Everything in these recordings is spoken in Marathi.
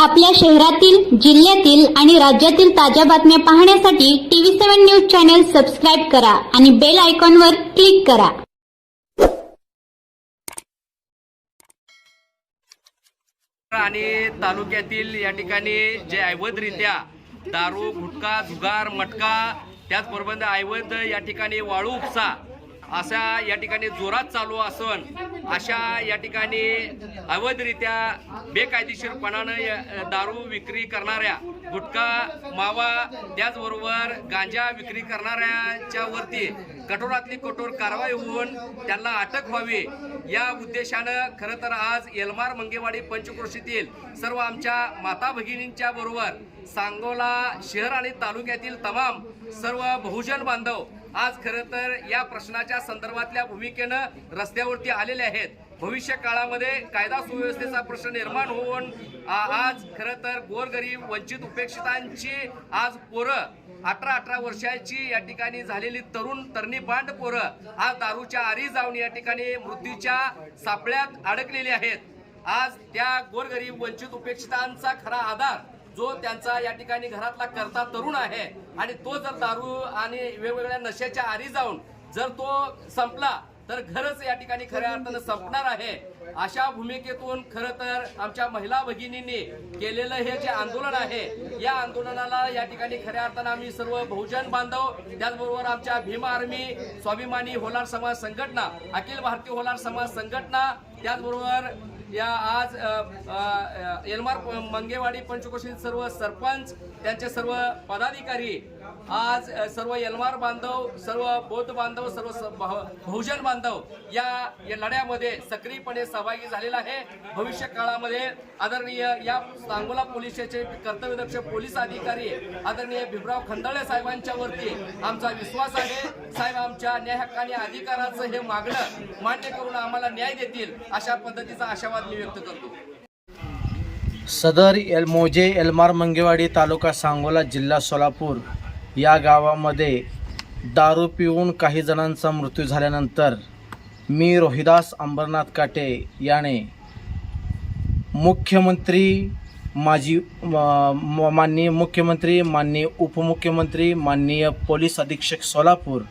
आपल्या शहरातील जिल्ह्यातील आणि राज्यातील ताज्या बातम्या पाहण्यासाठी TV seven news channel subscribe करा आणि बेल आयकॉनवर क्लिक करा. आणि तालुक्यातील या ठिकाणी जे अवैधरित्या दारू गुटखा जुगार मटका त्याचबरोबर अवैध या ठिकाणी वाळू उपसा अशा या ठिकाणी जोरात चालू असून अशा या ठिकाणी अवैधरित्या बेकायदेशीरपणानं दारू विक्री करणाऱ्या गुटखा मावा त्याचबरोबर गांजा विक्री करणाऱ्यांच्या वरती कठोरातली कठोर कारवाई होऊन त्यांना अटक व्हावी. या उद्देशानं खरं तर आज येलमार मंगेवाडी पंचक्रोशीतील सर्व आमच्या माता भगिनींच्या बरोबर सांगोला शहर आणि तालुक्यातील तमाम सर्व बहुजन बांधव आज खरं तर या प्रश्नाच्या संदर्भातल्या भूमिकेनं रस्त्यावरती आलेले आहेत. भविष्य काळामध्ये कायदा सुव्यवस्थेचा प्रश्न निर्माण होऊन आज खरं तर गोरगरीब वंचित उपेक्षितांची आज पोरं अठरा अठरा वर्षाची या ठिकाणी झालेली तरुण तरणी बांड पोरं आज दारूच्या आरी जाऊन या ठिकाणी मृत्यूच्या सापळ्यात अडकलेली आहेत. आज त्या गोरगरीब वंचित उपेक्षितांचा खरा आधार जो त्यांचा या ठिकाणी घरातला करता तरुण आहे आणि तो जर दारू आणि वेगवेगळ्या नशेच्या आरी जाऊन जर तो संपला तर घरच या ठिकाणी खऱ्या अर्थानं संपणार आहे. अशा भूमिकेतून खरं तर आमच्या महिला भगिनींनी केलेलं हे जे आंदोलन आहे या आंदोलनाला या ठिकाणी खऱ्या अर्थानं आम्ही सर्व बहुजन बांधव त्याचबरोबर आमच्या भीम आर्मी स्वाभिमानी होलार समाज संघटना अखिल भारतीय होलार समाज संघटना त्याचबरोबर या आज एलमार मंगेवाडी पंचकोशील सर्व सरपंच त्यांचे सर्व पदाधिकारी आज सर्व एलमार बांधव सर्व बौद्ध बांधव सर्व स- बहुजन बांधव या या लढ्यामध्ये सक्रियपणे सहभागी झालेला आहे. भविष्य काळामध्ये आदरणीय या सांगोला पोलिसचे कर्तव्यदक्ष पोलीस अधिकारी आदरणीय भीमराव खंडाळे साहेबांच्या वरती आमचा विश्वास आहे. साहेब आमच्या न्याय हक्क आणि अधिकाराचं हे मागणं मान्य करून आम्हाला न्याय देतील अशा पद्धतीचा आशावाद मी व्यक्त करतो. सदर एल मोजे एलमार मंगेवाडी तालुका सांगोला जिल्हा सोलापूर या गावामध्ये दारू पिऊन काही जणांचा मृत्यू झाल्यानंतर मी रोहिदास अंबरनाथ काटे याने मुख्यमंत्री माजी म- माननीय मुख्यमंत्री माननीय उपमुख्यमंत्री माननीय पोलीस अधीक्षक सोलापूर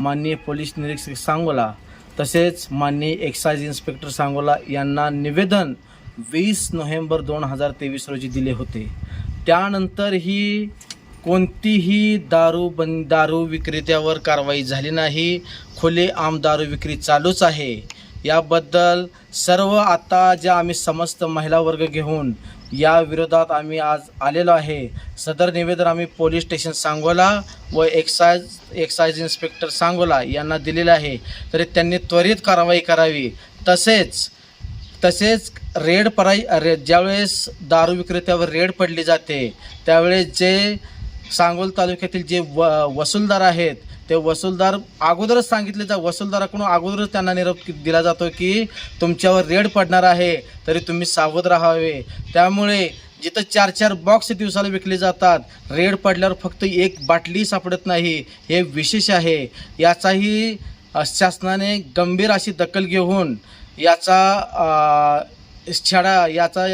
माननीय पोलीस निरीक्षक सांगोला तसेच माननीय एक्साईज इन्स्पेक्टर सांगोला यांना निवेदन वीस नोव्हेंबर दोन हजार तेवीस रोजी दिले होते. त्यानंतरही कोणतीही दारू बंद दारू विक्रेत्यावर कारवाई झाली नाही. खुले आम दारू विक्री चालूच आहे. याबद्दल सर्व आता ज्या आम्ही समस्त महिला वर्ग घेऊन या विरोधात आम्ही आज आलेलो आहे सदर निवेदन आम्ही पोलीस स्टेशन सांगोला व एक्साईज एक्साईज इन्स्पेक्टर सांगोला यांना दिलेलं आहे. तरी त्यांनी त्वरित कारवाई करावी. तसेच तसेच रेड पराई रे ज्यावेळेस दारू विक्रेत्यावर रेड पडली जाते त्यावेळेस जे सांगोल तालुक्यातील जे व वसूलदार आहेत ते वसूलदार अगोदरच सांगितले जा वसूलदाराकडून अगोदरच त्यांना निरोप दिला जातो की तुमच्यावर रेड पडणार आहे तरी तुम्ही सावध राहावे. त्यामुळे जिथं चार चार बॉक्स दिवसाला विकले जातात रेड पडल्यावर फक्त एक बाटली सापडत नाही हे विशेष आहे. याचाही शासनाने गंभीर अशी दखल घेऊन याचा छडा याचा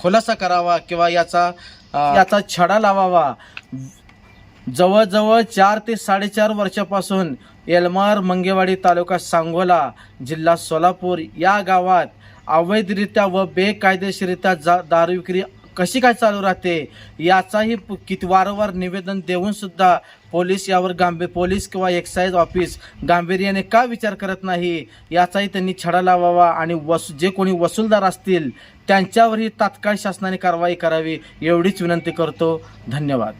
खुलासा करावा किंवा याचा याचा छडा लावावा. जवळजवळ चार ते साडेचार वर्षापासून येलमार मंगेवाडी तालुका सांगोला जिल्हा सोलापूर या गावात अवैधरित्या व बेकायदेशीरित्या जा दारू विक्री कशी काय चालू राहते याचाही किती वारंवार निवेदन देऊन सुद्धा पोलीस यावर गांभीर पोलीस किंवा एक्साईज ऑफिस गांभीर्याने का विचार करत नाही याचाही त्यांनी छडा लावावा आणि वस जे कोणी वसूलदार असतील त्यांच्यावरही तात्काळ शासनाने कारवाई करावी एवढीच विनंती करतो. धन्यवाद.